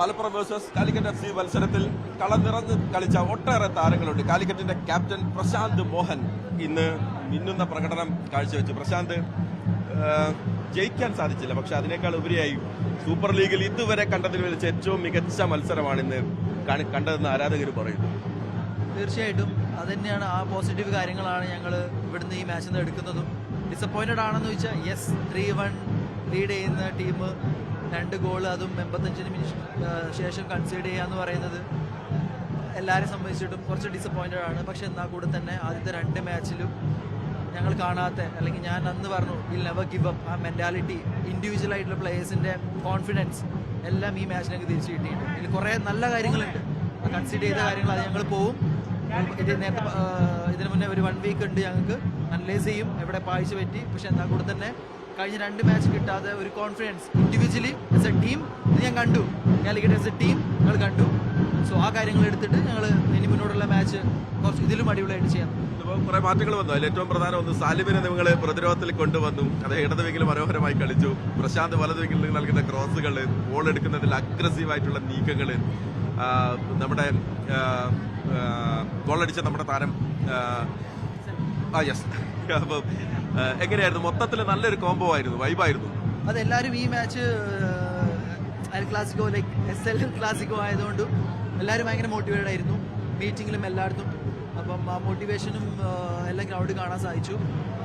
Malappuram versus Calicut F C മത്സരത്തിൽ കളം നിറഞ്ഞ് കളിച്ച ഒട്ടേറെ താരങ്ങളുണ്ട്. കാലിക്കറ്റിന്റെ ക്യാപ്റ്റൻ പ്രശാന്ത് മോഹൻ ഇന്ന് മിന്നുന്ന പ്രകടനം കാഴ്ചവെച്ചു. പ്രശാന്ത് ജയിക്കാൻ സാധിച്ചില്ല പക്ഷെ അതിനേക്കാൾ ഉപരിയായി സൂപ്പർ ലീഗിൽ ഇതുവരെ കണ്ടതിൽ വെച്ച് ഏറ്റവും മികച്ച മത്സരമാണ് ഇന്ന് കാണി- കണ്ടതെന്ന് ആരാധകർ പറയുന്നു. തീർച്ചയായിട്ടും അത് തന്നെയാണ് ആ പോസിറ്റീവ് കാര്യങ്ങളാണ് ഞങ്ങൾ ഇവിടുന്ന് ഈ മാച്ചിൽ നിന്ന് എടുക്കുന്നതും. ഡിസപ്പോയിന്റഡ് ആണെന്ന് വെച്ചാൽ യെസ് ത്രീ വൺ ലീഡ് ചെയ്യുന്ന ടീം രണ്ട് ഗോൾ അതും എൺപത്തഞ്ചിന് മിനിറ്റ് ശേഷം കൺസീഡ് ചെയ്യുക എന്ന് പറയുന്നത് എല്ലാവരെ സംബന്ധിച്ചിട്ടും കുറച്ച് ഡിസപ്പോയിന്റഡ് ആണ്. പക്ഷെ എന്നാൽ കൂടെ തന്നെ ആദ്യത്തെ രണ്ട് മാച്ചിലും ഞങ്ങൾ കാണാത്ത അല്ലെങ്കിൽ ഞാൻ അന്ന് പറഞ്ഞു വിൽ നെവർ ഗിവ് അപ്പ് ആ മെന്റാലിറ്റി ഇൻഡിവിജ്വൽ ആയിട്ടുള്ള പ്ലേയേഴ്സിന്റെ കോൺഫിഡൻസ് എല്ലാം ഈ മാച്ചിനൊക്കെ തിരിച്ചു കിട്ടിയിട്ടുണ്ട്. ഇതിൽ കുറേ നല്ല കാര്യങ്ങളുണ്ട്. കൺസിഡർ ചെയ്ത കാര്യങ്ങൾ അത് ഞങ്ങൾ പോവും. ഇത് നേരത്തെ ഇതിനു മുന്നേ ഒരു വൺ വീക്ക് ഉണ്ട് ഞങ്ങൾക്ക്. അനലൈസ് ചെയ്യും. എവിടെ പാഴ്ച പറ്റി. പക്ഷെ എന്നാൽ കൂടെ തന്നെ കഴിഞ്ഞ രണ്ട് മാച്ച് കിട്ടാതെ ഒരു confidence individually as a team ഇത് ഞാൻ കണ്ടു. കാലിക്കറ്റ് ആസ് എ ടീം ഞങ്ങൾ കണ്ടു. സോ ആ കാര്യങ്ങൾ എടുത്തിട്ട് ഞങ്ങൾ ഇനി മുന്നോട്ടുള്ള മാച്ച് കുറച്ച് ഇതിലും അടിപൊളിയായിട്ട് ചെയ്യാം. കുറെ മാറ്റങ്ങൾ വന്നു. അതിൽ ഏറ്റവും പ്രധാനം ഒന്ന് സാലിമിനെ നിങ്ങൾ പ്രതിരോധത്തിൽ കൊണ്ടുവന്നു. അത് ഇടത് വിങ്ങിൽ മനോഹരമായി കളിച്ചു. പ്രശാന്ത് വലത് നൽകുന്ന ക്രോസുകൾ ബോൾ എടുക്കുന്നതിൽ അഗ്രസീവ് ആയിട്ടുള്ള നീക്കങ്ങൾ നമ്മുടെ ഗോളടിച്ച നമ്മുടെ താരം ആ, യെസ് അപ്പം എങ്ങനെയായിരുന്നു? മൊത്തത്തിൽ നല്ലൊരു കോംബോ ആയിരുന്നു വൈബായിരുന്നു അതെല്ലാവരും ഈ match El Clasico like as El Clasico ആയതുകൊണ്ട് എല്ലാവരും ഭയങ്കര മോട്ടിവേറ്റഡ് ആയിരുന്നു. മീറ്റിങ്ങിലും എല്ലായിടത്തും. അപ്പം ആ മോട്ടിവേഷനും എല്ലാം ഗ്രൗണ്ട് കാണാൻ സാധിച്ചു.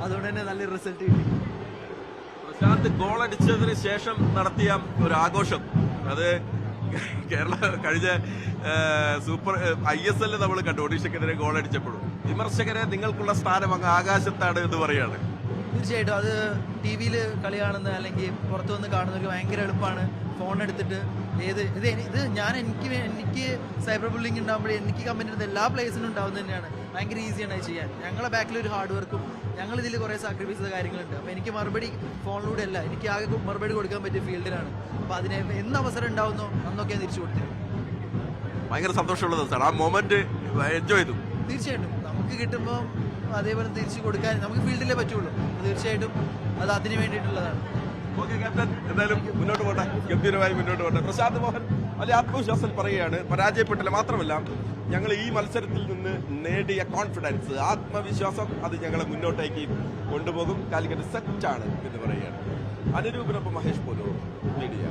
അതുകൊണ്ട് തന്നെ നല്ലൊരു റിസൾട്ട് കിട്ടി. പ്രശാന്ത് ഗോൾ അടിച്ചതിന് ശേഷം നടത്തിയ ഒരു ആഘോഷം. അത് കേരള കഴിഞ്ഞ സൂപ്പർ ഐ എസ് എല്ലിൽ നമ്മൾ കണ്ടു. ഒഡീഷക്കെതിരെ ഗോൾ അടിച്ചപ്പോഴും വിമർശകരെ നിങ്ങൾക്കുള്ള സ്ഥാനം അങ്ങ് ആകാശത്താണ് എന്ന് പറയാണ് തീർച്ചയായിട്ടും അത് ടി വിയിൽ കളി കാണുന്ന അല്ലെങ്കിൽ പുറത്തു വന്ന് കാണുന്നവർക്ക് ഭയങ്കര എളുപ്പമാണ്. ഫോൺ എടുത്തിട്ട് ഏത് ഇത് ഇത് ഞാൻ എനിക്ക് എനിക്ക് സൈബർ ബുള്ളിങ് ഉണ്ടാകുമ്പോൾ എനിക്ക് കമ്പനി എടുത്ത എല്ലാ പ്ലേസിനും ഉണ്ടാവുന്നത് തന്നെയാണ്. ഭയങ്കര ഈസിയാണ് അത് ചെയ്യാൻ. ഞങ്ങളെ ബാക്കിൽ ഒരു ഹാർഡ് വർക്കും ഞങ്ങൾ ഇതിൽ കുറേ സാക്രിഫൈസ് ചെയ്ത കാര്യങ്ങളുണ്ട്. അപ്പോൾ എനിക്ക് മറുപടി ഫോണിലൂടെ അല്ല എനിക്ക് ആകെ മറുപടി കൊടുക്കാൻ പറ്റിയ ഫീൽഡിലാണ് അപ്പോൾ അതിനെ എന്ത് അവസരം ഉണ്ടാവുന്നോ അന്നൊക്കെ ഞാൻ തിരിച്ചു കൊടുത്തിരുന്നു. ഭയങ്കര സന്തോഷമുള്ള ദിവസമാണ് ആ മൊമെന്റ് എൻജോയ് ചെയ്തു. തീർച്ചയായിട്ടും. നമുക്ക് കിട്ടുമ്പോൾ അതേപോലെ തിരിച്ചു കൊടുക്കാൻ നമുക്ക് ഫീൽഡിലേ പറ്റുള്ളൂ. തീർച്ചയായിട്ടും അത് അതിന് വേണ്ടിയിട്ടുള്ളതാണ്. ക്യാപ്റ്റൻ എന്തായാലും മുന്നോട്ട് മുന്നോട്ട് പ്രശാന്ത് മോഹൻ വലിയ ആത്മവിശ്വാസം പറയുകയാണ് പരാജയപ്പെട്ടില്ല മാത്രമല്ല ഞങ്ങൾ ഈ മത്സരത്തിൽ നിന്ന് നേടിയ കോൺഫിഡൻസ് ആത്മവിശ്വാസം അത് ഞങ്ങളെ മുന്നോട്ടേക്ക് കൊണ്ടുപോകും. കാലിക്കറ്റ് സെറ്റാണ് എന്ന് പറയുകയാണ്. അനുരൂപിനൊപ്പം മഹേഷ് പോലും മീഡിയ.